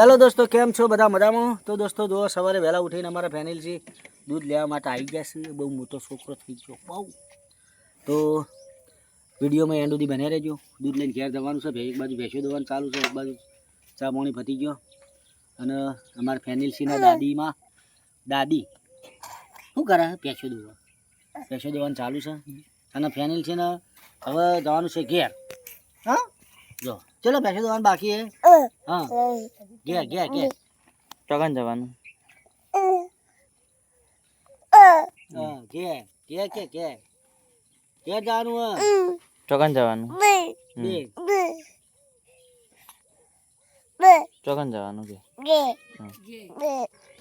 Hello દોસ્તો કેમ છો? બધા મજામાં? તો દોસ્તો જો સવારે વહેલા ઉઠીને અમારા ફેનિલજી દૂધ લેવા માટે આવી ગયા છે. બહુ મોટો છોકરો થઈ ગયો. બહુ તો વિડીયોમાં એન્ડ સુધી બને રહેજો. દૂધ લઈને ઘેર જવાનું છે. એક બાજુ ભેંસો દોવાનું ચાલુ છે. એક બાજુ ચા પાણી ફતી ગયો. અને અમારા ફેનિલસીના દાદીમાં દાદી. શું કરે? ભેંસો દોવા. ભેંસો દેવાનું ચાલુ છે. અને ફેનિલ છે ને હવે જવાનું છે ઘેર. હા? જો ચલો બેસી દોવાનું બાકી હે. હા. ઘેર ઘેર ઘેર. ચોકન જવાનું. હા કે જવાનું હે. ચોકન જવાનું. બે. ચોકન જવાનું કે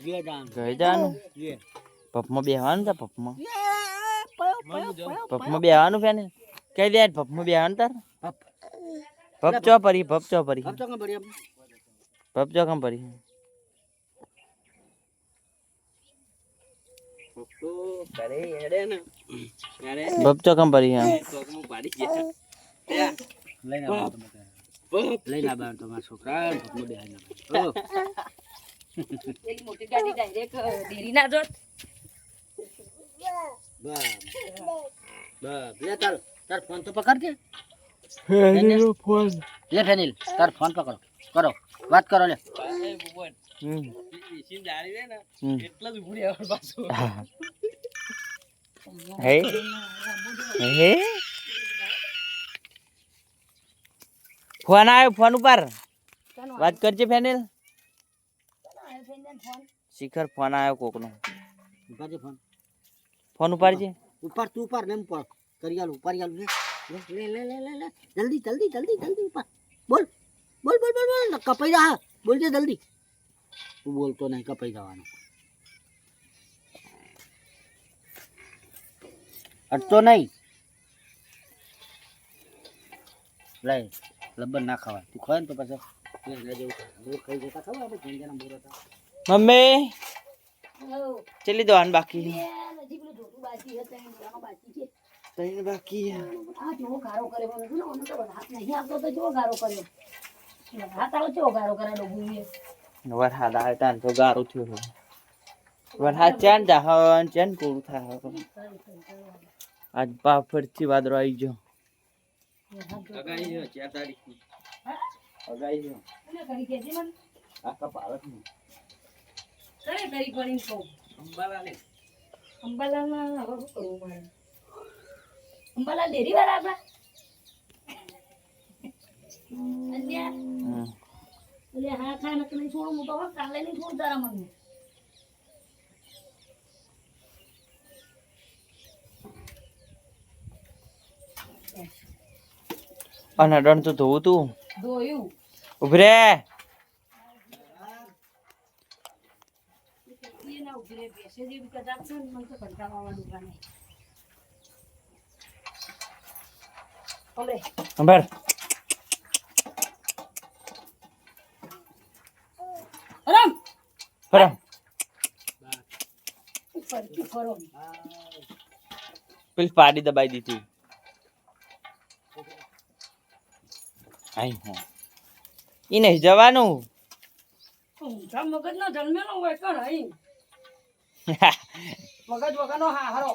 ઘેર જવાનું. ઘરે જવાનું. પપમાં બેહવાનું છે પપમાં? પપમાં બેહવાનું ફેને? કઈ દે પપમાં બેહવાનું તાર. પપ પપ ચો પરી ભપચો ચો પરી ભપચો કમ પરી ભપચો કમ પરી તારે. લઈને આવવાનું તમારા. છોકરા. પપમાં બેહાડીને મોટી ગાડી ડાયરેક્ટ ડેરી ના જોત. બસ બસ લે તાર તાર ફોન તો પકડ કે લે ફેનિલ તાર ફોન પકડો. કરો વાત કરો લે. હમ. હમ. હે? હે? ફોન આવ્યો ફોન ઉપર. વાત કરજે ફેનિલ. શિખર ફોન આવ્યો કોકનો. ફોન. ફોન ઉપાડજે. ઉપર તું ઉપર ને ઉપર. કરી આલું ઉપર આલું લે લે લે લે લે જલ્દી જલ્દી જલ્દી જલ્દી ઉપર બોલ બોલ બોલ બોલ બોલ. કપાઈ જા. બોલજે જલ્દી. તું બોલતો નહીં કપાઈ જવાનો. અટતો નહીં. લે લબ્બર ના ખવાય. તું ખવાય ને તો પછી. મમ્મી. ચલી દો બાકી હજી પેલું ધોતું બાકી તઈને બાકી આ જો ગારો કરે મને જો ઓનો તો હાથ નહીં આવતો તો જો ગારો કર્યો. હાથ આવે જો ગારો કરે ડોગુએ વરસાદ આવે તાન તો ગારો થયો છે વરસાદ ચાન જાહન ચાન કોરું થાય આજ બા ફરથી વાદરો આવી ગયો. અને કરી કે છે મને? કરે કરી પડીને કહું? અંબાલાલમાં હવે શું કરવું મારે? અંબાલાલ ડેરી વાળા આપણા? અન્યા હમ. હા ખા નક નહીં છોડું હું તો કાલે નહીં છોડ તારા મને અને અડણ તો ધોવું તું? ધોયું. ઉભરે બેસે જેવી કદાચ મને તો hombre. ફરમ ફરતી ફરો પેલી પાડી દબાઈ દીધી આઈ હા ઈ નહીં જવાનું મગજ નો જન્મેલો હોય કણ અહીં મગજ વગરનો હા હારો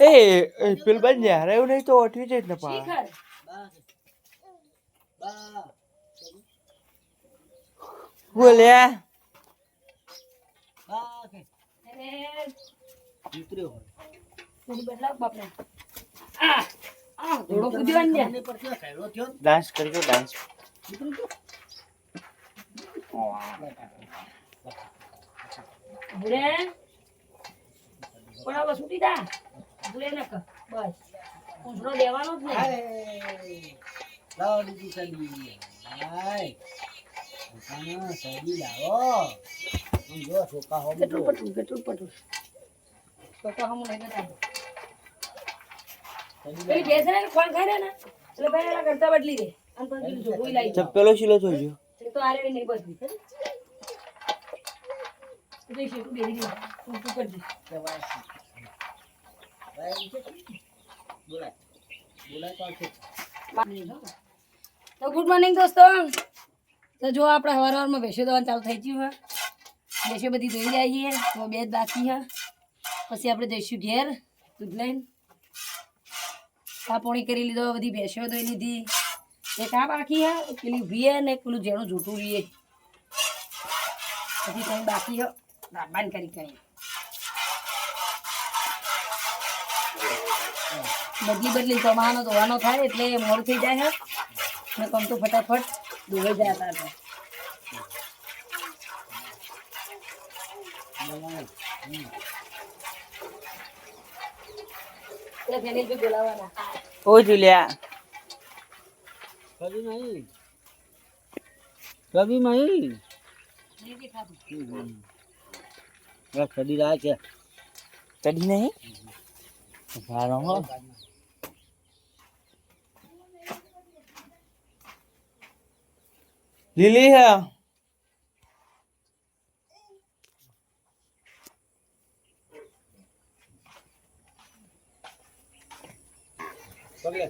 એ એ પેલ બન એવું નહીં તો ઓઠી જાય ને પા. બોલ્યા કરજો ડાન્સ. ભૂલે પણ છૂટી ભૂલે ન કોણ ખાય ને એટલે ભાઈ કરતા બદલી દે તો પેલું દે. શીલો એ તો આરે નહીં બદલી દેખી તું બેહી રહી તું ઊંચું કરજે. બોલાય. બોલાય તો ગુડ મોર્નિંગ દોસ્તો. તો જો આપણે હવાર હવારમાં ભેંસો દવાનું ચાલુ થઈ ગયું હા. ભેંસો બધી ધોઈ જાય છે. તો બે જ બાકી હા. પછી આપણે જઈશું ઘેર દૂધ લઈને પાપોણી કરી લીધો બધી ભેંસો ધોઈ લીધી. એક આ બાકી હે, પેલી વીએ ને પેલું જેનું જૂઠું વીએ. પછી કંઈ બાકી હે રાબાન કરી કંઈ બદલી બદલી કમાવાનો, ધોવાનો થાય એટલે મોડ થઈ જાય છે ને કમ તો ફટાફટ ધોવાઈ જાય તારે ઓ જુલિયા. નહીં કભી નહીં નહીં દેખાતું. બસ કદી રહ્યા છે. કદી નહીં? ભારો હો. લીલી હે. પગલે.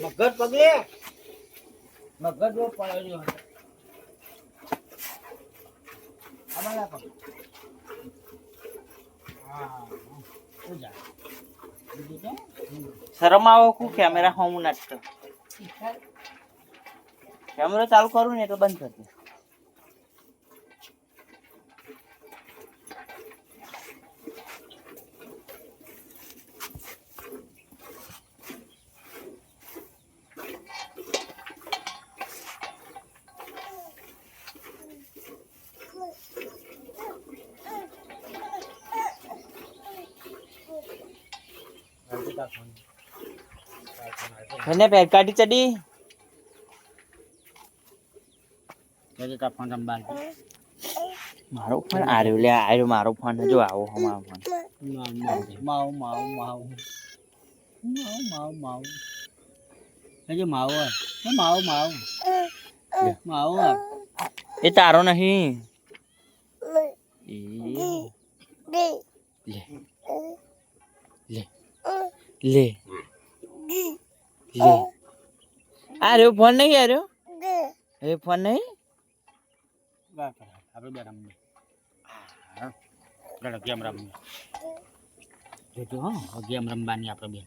મગર પગલે. મગર જો પડ્યો હતો અમારા શરમ આવો કુ કેમેરા હોમ નાખતો કેમેરો ચાલુ કરું ને એટલે બંધ કરી દે. એને પેર કાઢી ચડી જજે તા ફોન રંબાલ મારો ફોન આર્યો લે આર્યો મારો ફોન જો આવો હો મારો ફોન માવ માવ માવ માવ માવ માવ હજે માવ આ. એ માવ માવ માવ આ. એ તારો નહીં એ લે લે લે. લે. આર્યો ફોન નહીં આર્યો એ ફોન નહીં. આપણે બે હા. ચાલો ગેમ રમીએ જોજો હો ગેમ રમવાની આપણે બે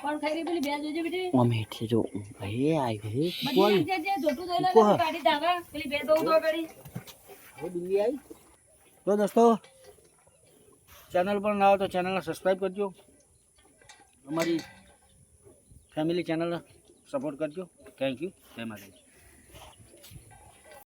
કોણ ખાઈ રહી પેલી બે જોજે બેટી? અમે એટલે જો ભાઈ આવી બધી એક જે- જે જોતું જોઈ કાઢી ધાગા પેલી બે દઉં તો આગળ હવે દિલ્હી આવી તો દોસ્તો ચેનલ પર ના આવે તો ચેનલને સબસ્ક્રાઈબ કરજો. અમારી ફેમિલી ચેનલને સપોર્ટ કરજો. થેન્ક યુ જય માતાજી.